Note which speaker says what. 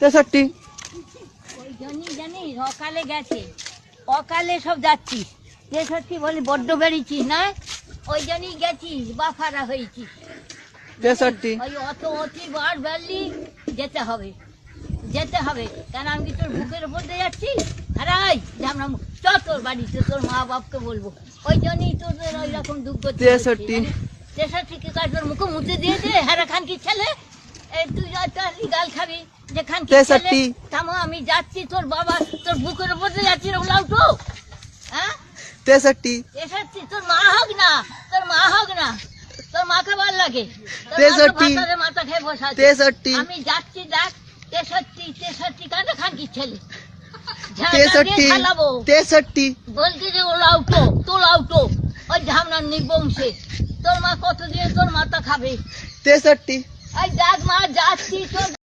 Speaker 1: তেষট্টি।
Speaker 2: ওই জানি অকালে গেছে। অকালে সব যাচ্ছিস। তেষট্টি বলি বড্ড বেরিয়েছিস না? ওই জন্যই গেছিস বাফারা হয়েছিস।
Speaker 1: তেষট্টি।
Speaker 2: ওই অত অতি বার বেরলি যেতে হবে। যেতে হবে। কেন আমি কি তোর বুকের উপর দিয়ে যাচ্ছি? হারাই আমরা চ তোর বাড়িতে তোর মা বাপকে বলব। ওই জন্যই তোদের ওই রকম দুঃখ
Speaker 1: তেষট্টি।
Speaker 2: তেষট্টি কি কাজ তোর মুখে মুতে দিয়েছে? হ্যাঁ খান কি ছেলে? এই তুই গাল খাবি। যে খান কি ছেলে
Speaker 1: তেষট্টি।
Speaker 2: থামো আমি যাচ্ছি তোর বাবা তোর বুকের উপর দিয়ে যাচ্ছি ওগুলাও তো হ্যাঁ
Speaker 1: তেষট্টি
Speaker 2: তেষট্টি তোর মা হোক না তোর মা হোক না তোর মাকে ভাল লাগে তোর মা তো
Speaker 1: তেষট্টি।
Speaker 2: ভাতারে মাথা খেয়ে বসে আছে।
Speaker 1: তেষট্টি
Speaker 2: আমি যাচ্ছি দেখ তেষট্টি তেষট্টি কানে খান কি ছেলে ঝাঁটা
Speaker 1: তেষট্টি
Speaker 2: দিয়ে খালাবো
Speaker 1: তেষট্টি
Speaker 2: বলছি যে ও লাউটো তো লাউটো ওই ঝামনার নিবংশে তোর মা কত দিয়ে তোর মাথা খাবে
Speaker 1: তেষট্টি
Speaker 2: এই দেখ মা যাচ্ছি তোর